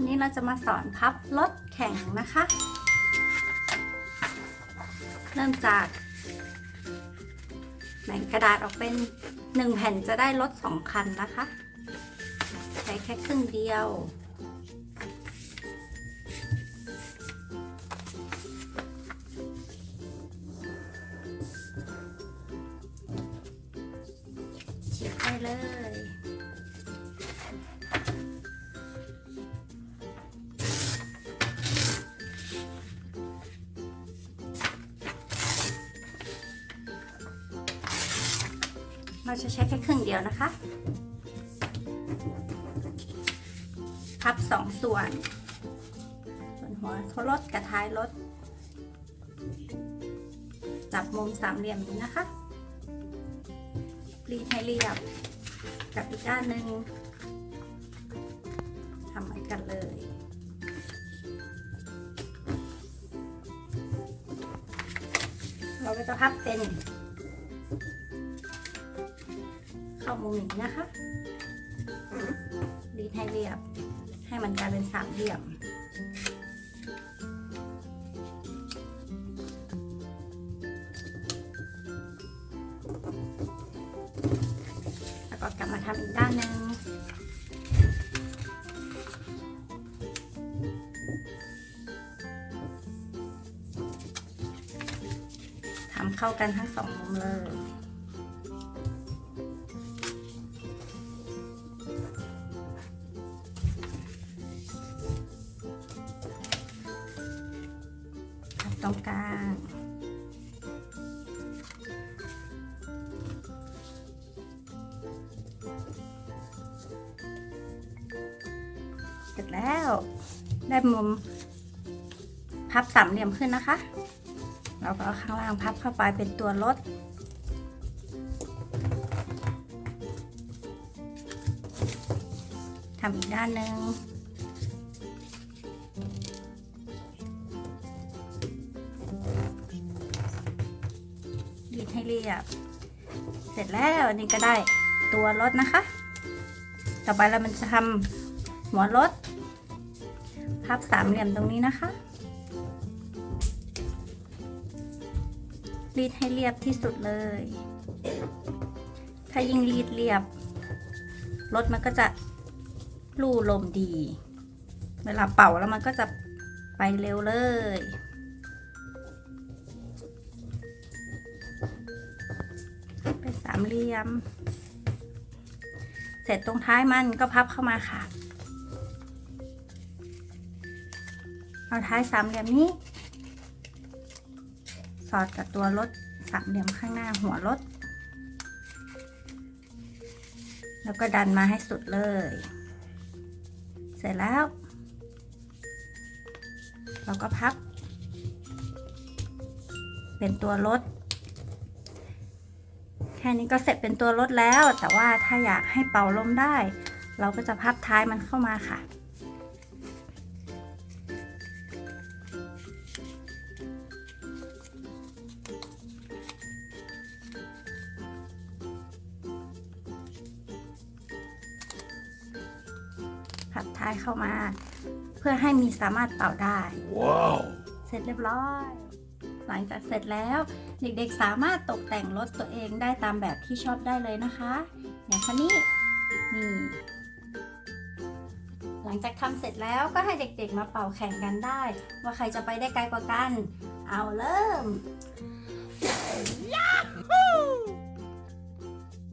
วันนี้เราจะมาสอนพับรถแข่งนะคะ เริ่มจากแบ่งกระดาษออกเป็นหนึ่งแผ่นจะได้รถสองคันนะคะ ใช้แค่ครึ่งเดียวฉีกไปเลย เราจะใช้แค่ครึ่งเดียวนะคะ พับสองส่วน ส่วนหัวทรถกับท้ายรถจับมุมสามเหลี่ยมนี้นะคะรีดให้เรียบกับอีกด้านหนึ่งทำเหมือนกันเลยเราก็จะพับเป็น เข้ามุมนี้นะคะรีดให้เรียบ ให้มันกลายเป็นสามเหลี่ยม แล้วก็กลับมาทำอีกด้านหนึ่งทำเข้ากันทั้งสองมุมเลย ตรงกลางเสร็จแล้ว ได้มุมพับสามเหลี่ยมขึ้นนะคะ เราก็เอาข้างล่างพับเข้าไปเป็นตัวรถทำอีกด้านหนึ่ง ให้เรียบ เสร็จแล้วอันนี่ก็ได้ตัวรถนะคะ ต่อไปเรามันจะทำหัวรถพับสามเหลี่ยมตรงนี้นะคะ รีดให้เรียบที่สุดเลย ถ้ายิ่งรีดเรียบรถมันก็จะลู่ลมดี เวลาเป่าแล้วมันก็จะไปเร็วเลยามเหลี่ยม เสร็จตรงท้ายมันก็พับเข้ามาค่ะ เอาท้ายสามเหลี่ยมนี้ สอดกับตัวรถสามเหลี่ยมข้างหน้าหัวรถ แล้วก็ดันมาให้สุดเลย เสร็จแล้ว เราก็พับ เป็นตัวรถ ค่นี้ก็เสร็จเป็นตัวรถแล้ว แต่ว่าถ้าอยากให้เป่าลมได้ เราก็จะพับท้ายมันเข้ามาค่ะพับท้ายเข้ามา เพื่อให้มีสามารถเป่าได้ Wow. เสร็จเรียบร้อย หลังจากเสร็จแล้ว เด็กๆสามารถตกแต่งรถตัวเองได้ตามแบบที่ชอบได้เลยนะคะ อย่างคันนี้นี่หลังจากทำเสร็จแล้วก็ให้เด็กๆมาเป่าแข่งกันได้ ว่าใครจะไปได้ไกลกว่ากัน เอาเริ่ม